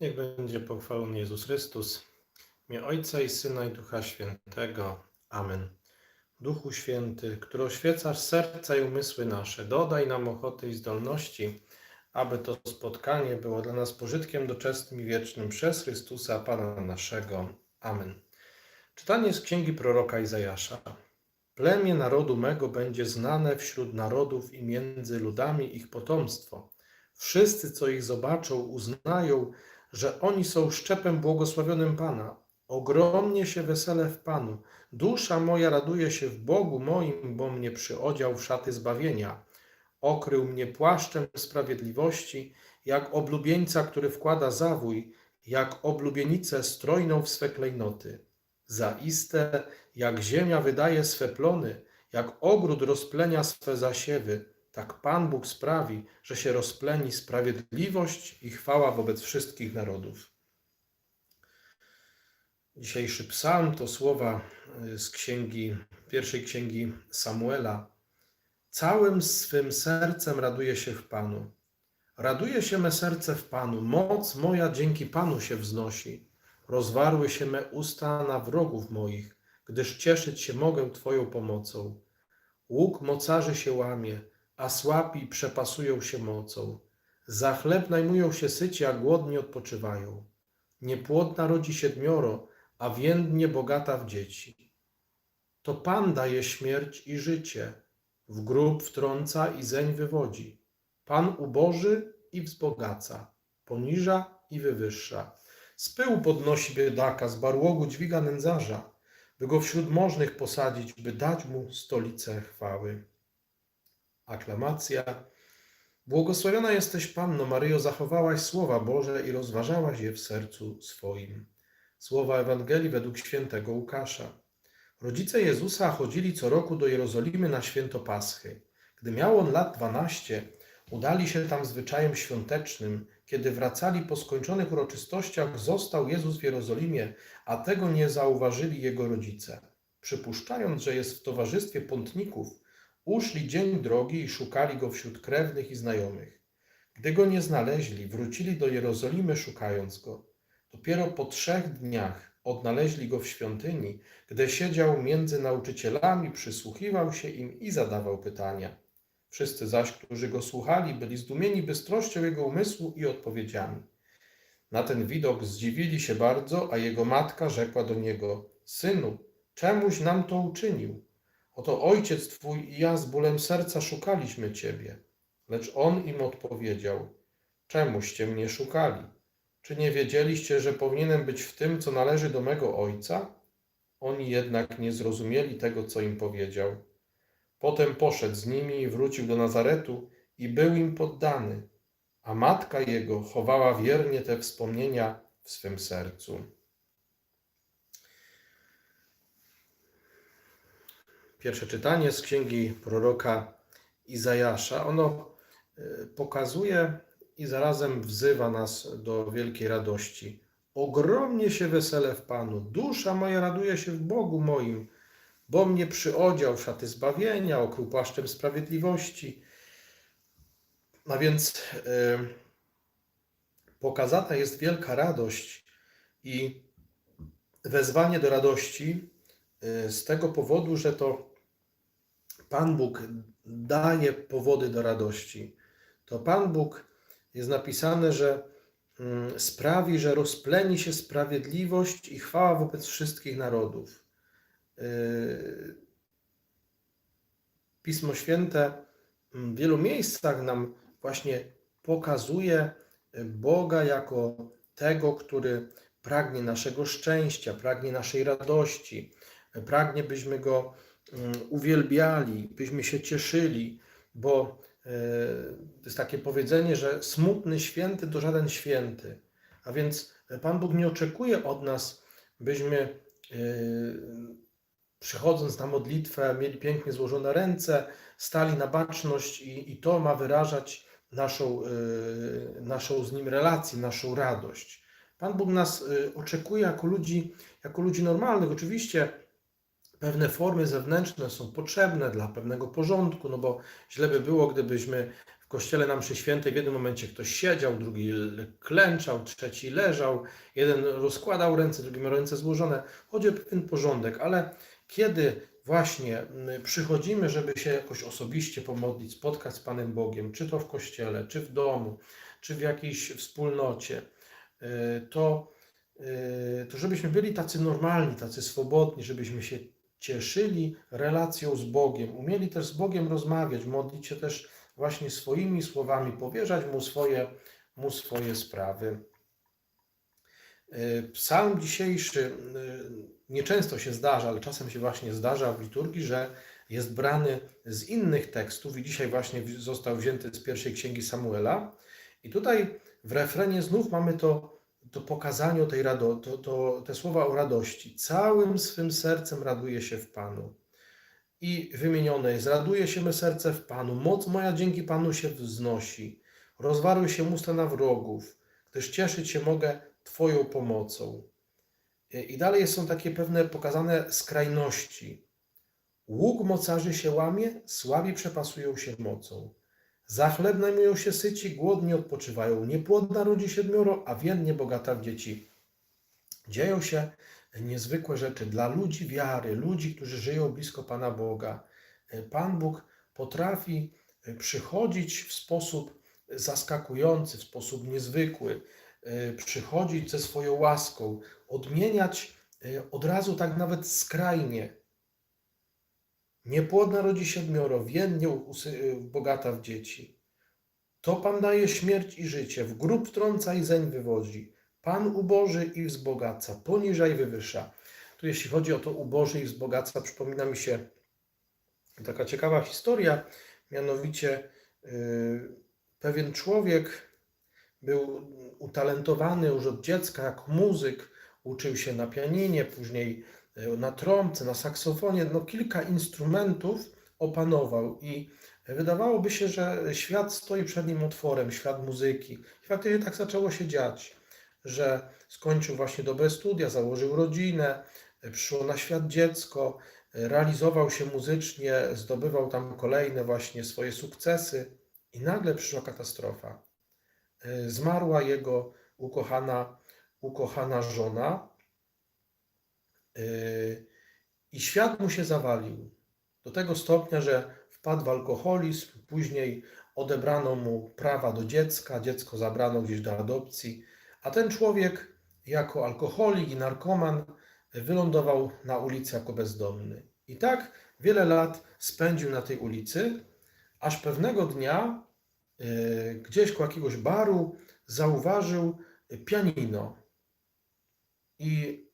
Niech będzie pochwalony Jezus Chrystus. Imię Ojca i Syna i Ducha Świętego. Amen. Duchu Święty, który oświecasz serca i umysły nasze, dodaj nam ochoty i zdolności, aby to spotkanie było dla nas pożytkiem doczesnym i wiecznym przez Chrystusa Pana naszego. Amen. Czytanie z księgi proroka Izajasza. Plemię narodu mego będzie znane wśród narodów i między ludami ich potomstwo. Wszyscy, co ich zobaczą, uznają, że oni są szczepem błogosławionym Pana. Ogromnie się wesele w Panu. Dusza moja raduje się w Bogu moim, bo mnie przyodział w szaty zbawienia. Okrył mnie płaszczem sprawiedliwości, jak oblubieńca, który wkłada zawój, jak oblubienicę strojną w swe klejnoty. Zaiste, jak ziemia wydaje swe plony, jak ogród rozplenia swe zasiewy, tak Pan Bóg sprawi, że się rozpleni sprawiedliwość i chwała wobec wszystkich narodów. Dzisiejszy psalm to słowa y, z księgi, pierwszej księgi Samuela. Całym swym sercem raduję się w Panu. Raduje się me serce w Panu, moc moja dzięki Panu się wznosi. Rozwarły się me usta na wrogów moich, gdyż cieszyć się mogę Twoją pomocą. Łuk mocarzy się łamie, a słabi przepasują się mocą. Za chleb najmują się syci, a głodni odpoczywają. Niepłodna rodzi siedmioro, a więdnie bogata w dzieci. To Pan daje śmierć i życie, w grób wtrąca i zeń wywodzi. Pan uboży i wzbogaca, poniża i wywyższa. Z pyłu podnosi biedaka, z barłogu dźwiga nędzarza, by go wśród możnych posadzić, by dać mu stolicę chwały. Aklamacja. Błogosławiona jesteś Panno Maryjo, zachowałaś słowa Boże i rozważałaś je w sercu swoim. Słowa Ewangelii według świętego Łukasza. Rodzice Jezusa chodzili co roku do Jerozolimy na święto Paschy. Gdy miał on lat dwanaście, udali się tam zwyczajem świątecznym. Kiedy wracali po skończonych uroczystościach, został Jezus w Jerozolimie, a tego nie zauważyli jego rodzice. Przypuszczając, że jest w towarzystwie pątników, uszli dzień drogi i szukali go wśród krewnych i znajomych. Gdy go nie znaleźli, wrócili do Jerozolimy szukając go. Dopiero po trzech dniach odnaleźli go w świątyni, gdy siedział między nauczycielami, przysłuchiwał się im i zadawał pytania. Wszyscy zaś, którzy go słuchali, byli zdumieni bystrością jego umysłu i odpowiedziami. Na ten widok zdziwili się bardzo, a jego matka rzekła do niego: Synu, czemuś nam to uczynił? Oto ojciec twój i ja z bólem serca szukaliśmy ciebie. Lecz on im odpowiedział: Czemuście mnie szukali? Czy nie wiedzieliście, że powinienem być w tym, co należy do mego ojca? Oni jednak nie zrozumieli tego, co im powiedział. Potem poszedł z nimi i wrócił do Nazaretu i był im poddany, a matka jego chowała wiernie te wspomnienia w swym sercu. Pierwsze czytanie z księgi proroka Izajasza. Ono y, pokazuje i zarazem wzywa nas do wielkiej radości. Ogromnie się wesele w Panu, dusza moja raduje się w Bogu moim, bo mnie przyodział w szaty zbawienia, okrył płaszczem sprawiedliwości. A więc y, pokazana jest wielka radość i wezwanie do radości y, z tego powodu, że to Pan Bóg daje powody do radości. To Pan Bóg jest napisane, że mm, sprawi, że rozpleni się sprawiedliwość i chwała wobec wszystkich narodów. Yy, Pismo Święte w wielu miejscach nam właśnie pokazuje Boga jako tego, który pragnie naszego szczęścia, pragnie naszej radości, pragnie, byśmy Go uwielbiali, byśmy się cieszyli, bo e, to jest takie powiedzenie, że smutny święty to żaden święty. A więc Pan Bóg nie oczekuje od nas, byśmy e, przychodząc na modlitwę, mieli pięknie złożone ręce, stali na baczność i, i to ma wyrażać naszą, naszą z Nim relację, naszą radość. Pan Bóg nas oczekuje jako ludzi, jako ludzi normalnych. Oczywiście pewne formy zewnętrzne są potrzebne dla pewnego porządku, no bo źle by było, gdybyśmy w kościele na mszy świętej w jednym momencie ktoś siedział, drugi klęczał, trzeci leżał, jeden rozkładał ręce, drugi miał ręce złożone. Chodzi o pewien porządek, ale kiedy właśnie mm, przychodzimy, żeby się jakoś osobiście pomodlić, spotkać z Panem Bogiem, czy to w kościele, czy w domu, czy w jakiejś wspólnocie, y, to, y, to żebyśmy byli tacy normalni, tacy swobodni, żebyśmy się cieszyli relacją z Bogiem, umieli też z Bogiem rozmawiać, modlić się też właśnie swoimi słowami, powierzać Mu swoje, mu swoje sprawy. Y, Psalm dzisiejszy y, nieczęsto się zdarza, ale czasem się właśnie zdarza w liturgii, że jest brany z innych tekstów i dzisiaj właśnie został wzięty z pierwszej księgi Samuela. I tutaj w refrenie znów mamy to, to pokazanie o tej rado, to, to, te słowa o radości. Całym swym sercem raduje się w Panu. I wymienione jest, raduje się me serce w Panu, moc moja dzięki Panu się wznosi. Rozwarły się usta na wrogów, gdyż cieszyć się mogę Twoją pomocą. I dalej są takie pewne pokazane skrajności. Łuk mocarzy się łamie, słabi przepasują się mocą. Za chleb najmują się syci, głodni odpoczywają. Niepłodna rodzi siedmioro, a więdnie bogata w dzieci. Dzieją się niezwykłe rzeczy dla ludzi wiary, ludzi, którzy żyją blisko Pana Boga. Pan Bóg potrafi przychodzić w sposób zaskakujący, w sposób niezwykły, przychodzić ze swoją łaską, odmieniać e, od razu tak nawet skrajnie. Niepłodna rodzi siedmioro, więdnie usy- bogata w dzieci. To Pan daje śmierć i życie, w grób trąca i zeń wywodzi. Pan uboży i wzbogaca, poniża i wywyższa. Tu jeśli chodzi o to uboży i wzbogaca, przypomina mi się taka ciekawa historia, mianowicie yy, pewien człowiek był utalentowany już od dziecka jako muzyk, uczył się na pianinie, później na trąbce, na saksofonie, no kilka instrumentów opanował i wydawałoby się, że świat stoi przed nim otworem, świat muzyki. I faktycznie tak zaczęło się dziać, że skończył właśnie dobre studia, założył rodzinę, e, przyszło na świat dziecko, e, realizował się muzycznie, zdobywał tam kolejne właśnie swoje sukcesy i nagle przyszła katastrofa. E, Zmarła jego ukochana, ukochana żona i świat mu się zawalił. Do tego stopnia, że wpadł w alkoholizm, później odebrano mu prawa do dziecka, dziecko zabrano gdzieś do adopcji, a ten człowiek jako alkoholik i narkoman wylądował na ulicy jako bezdomny. I tak wiele lat spędził na tej ulicy, aż pewnego dnia yy, gdzieś koło jakiegoś baru zauważył pianino. I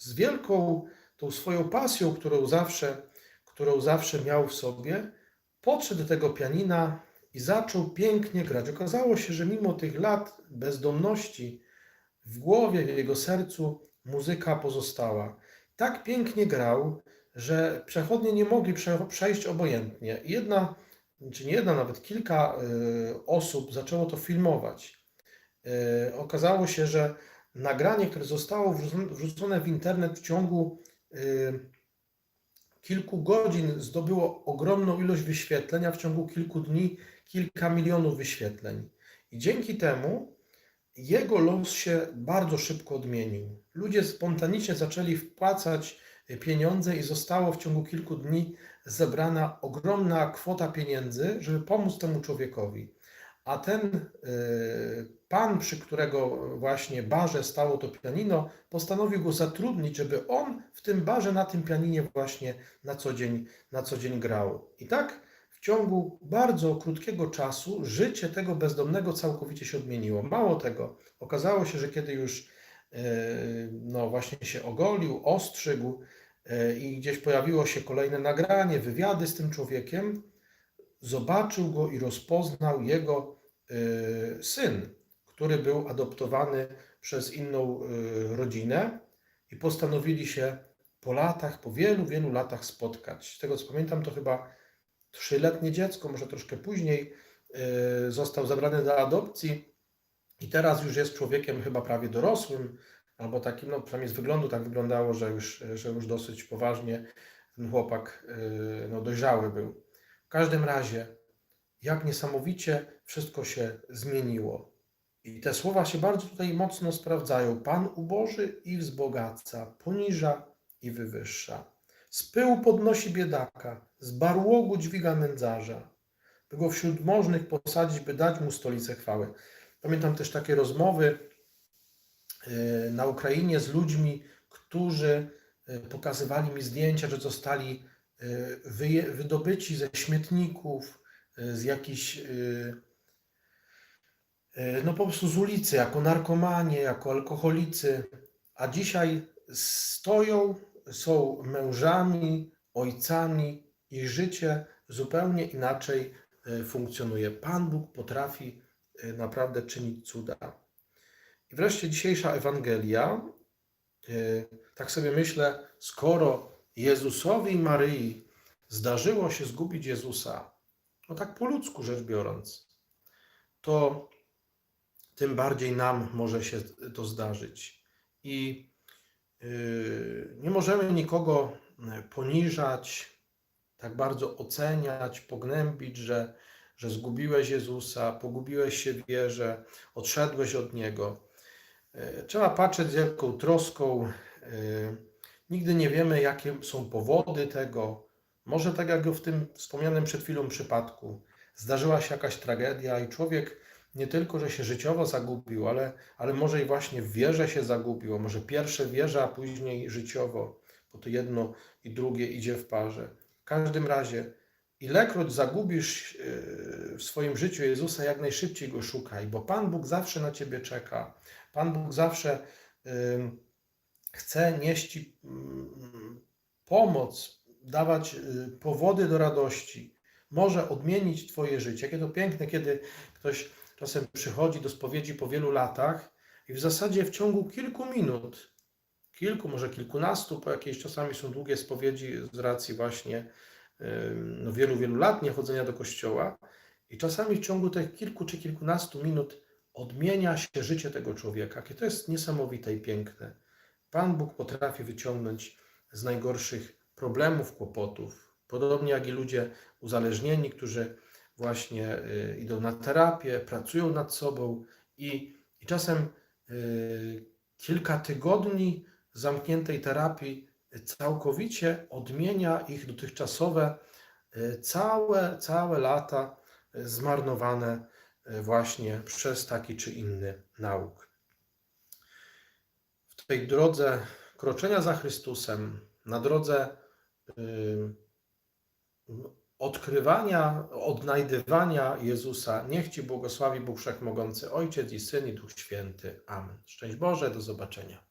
z wielką tą swoją pasją, którą zawsze, którą zawsze miał w sobie, podszedł do tego pianina i zaczął pięknie grać. Okazało się, że mimo tych lat bezdomności w głowie, w jego sercu muzyka pozostała. Tak pięknie grał, że przechodnie nie mogli prze- przejść obojętnie. Jedna, czy nie jedna, nawet kilka y, osób zaczęło to filmować. Y, Okazało się, że nagranie, które zostało wrzucone- w internet w ciągu y, kilku godzin, zdobyło ogromną ilość wyświetleń, a w ciągu kilku dni kilka milionów wyświetleń. I dzięki temu jego los się bardzo szybko odmienił. Ludzie spontanicznie zaczęli wpłacać pieniądze i zostało w ciągu kilku dni zebrana ogromna kwota pieniędzy, żeby pomóc temu człowiekowi. A ten y, pan, przy którego właśnie barze stało to pianino, postanowił go zatrudnić, żeby on w tym barze na tym pianinie właśnie na co dzień, na co dzień grał. I tak w ciągu bardzo krótkiego czasu życie tego bezdomnego całkowicie się odmieniło. Mało tego, okazało się, że kiedy już y, no właśnie się ogolił, ostrzygł y, i gdzieś pojawiło się kolejne nagranie, wywiady z tym człowiekiem, zobaczył go i rozpoznał jego syn, który był adoptowany przez inną y, rodzinę i postanowili się po latach, po wielu, wielu latach spotkać. Z tego co pamiętam, to chyba trzyletnie dziecko, może troszkę później, y, został zabrany do adopcji i teraz już jest człowiekiem chyba prawie dorosłym, albo takim, no przynajmniej z wyglądu tak wyglądało, że już, że już dosyć poważnie ten chłopak y, no, dojrzały był. W każdym razie jak niesamowicie wszystko się zmieniło. I te słowa się bardzo tutaj mocno sprawdzają. Pan uboży i wzbogaca, poniża i wywyższa. Z pyłu podnosi biedaka, z barłogu dźwiga nędzarza, by go wśród możnych posadzić, by dać mu stolicę chwały. Pamiętam też takie rozmowy e, na Ukrainie z ludźmi, którzy e, pokazywali mi zdjęcia, że zostali e, wydobyci ze śmietników, z jakichś e, e, no po prostu z ulicy, jako narkomanie, jako alkoholicy, a dzisiaj stoją, są mężami, ojcami, ich życie zupełnie inaczej funkcjonuje. Pan Bóg potrafi naprawdę czynić cuda. I wreszcie dzisiejsza Ewangelia, tak sobie myślę, skoro Jezusowi i Maryi zdarzyło się zgubić Jezusa, no tak po ludzku rzecz biorąc, to tym bardziej nam może się to zdarzyć. I yy, nie możemy nikogo e, poniżać, tak bardzo oceniać, pognębić, że, że zgubiłeś Jezusa, pogubiłeś się wierze, odszedłeś od Niego. E, Trzeba patrzeć z wielką troską. Nigdy nie wiemy, jakie są powody tego. Może tak jak w tym wspomnianym przed chwilą przypadku, zdarzyła się jakaś tragedia i człowiek nie tylko, że się życiowo zagubił, ale, ale może i właśnie w wierze się zagubił, może pierwsze wierze, a później życiowo, bo to jedno i drugie idzie w parze. W każdym razie, ilekroć zagubisz yy, w swoim życiu Jezusa, jak najszybciej Go szukaj, bo Pan Bóg zawsze na Ciebie czeka. Pan Bóg zawsze yy, chce nieść Ci mm, pomoc, dawać yy, powody do radości. Może odmienić Twoje życie. Jakie to piękne, kiedy ktoś czasem przychodzi do spowiedzi po wielu latach i w zasadzie w ciągu kilku minut, kilku, może kilkunastu, po jakiejś czasami są długie spowiedzi z racji właśnie no, wielu, wielu lat niechodzenia do kościoła i czasami w ciągu tych kilku czy kilkunastu minut odmienia się życie tego człowieka. Jakie to jest niesamowite i piękne. Pan Bóg potrafi wyciągnąć z najgorszych problemów, kłopotów. Podobnie jak i ludzie uzależnieni, którzy właśnie y, idą na terapię, pracują nad sobą i, i czasem y, kilka tygodni zamkniętej terapii całkowicie odmienia ich dotychczasowe y, całe, całe lata zmarnowane właśnie przez taki czy inny nauk. W tej drodze kroczenia za Chrystusem, na drodze odkrywania, odnajdywania Jezusa. Niech Ci błogosławi Bóg Wszechmogący, Ojciec i Syn i Duch Święty. Amen. Szczęść Boże, do zobaczenia.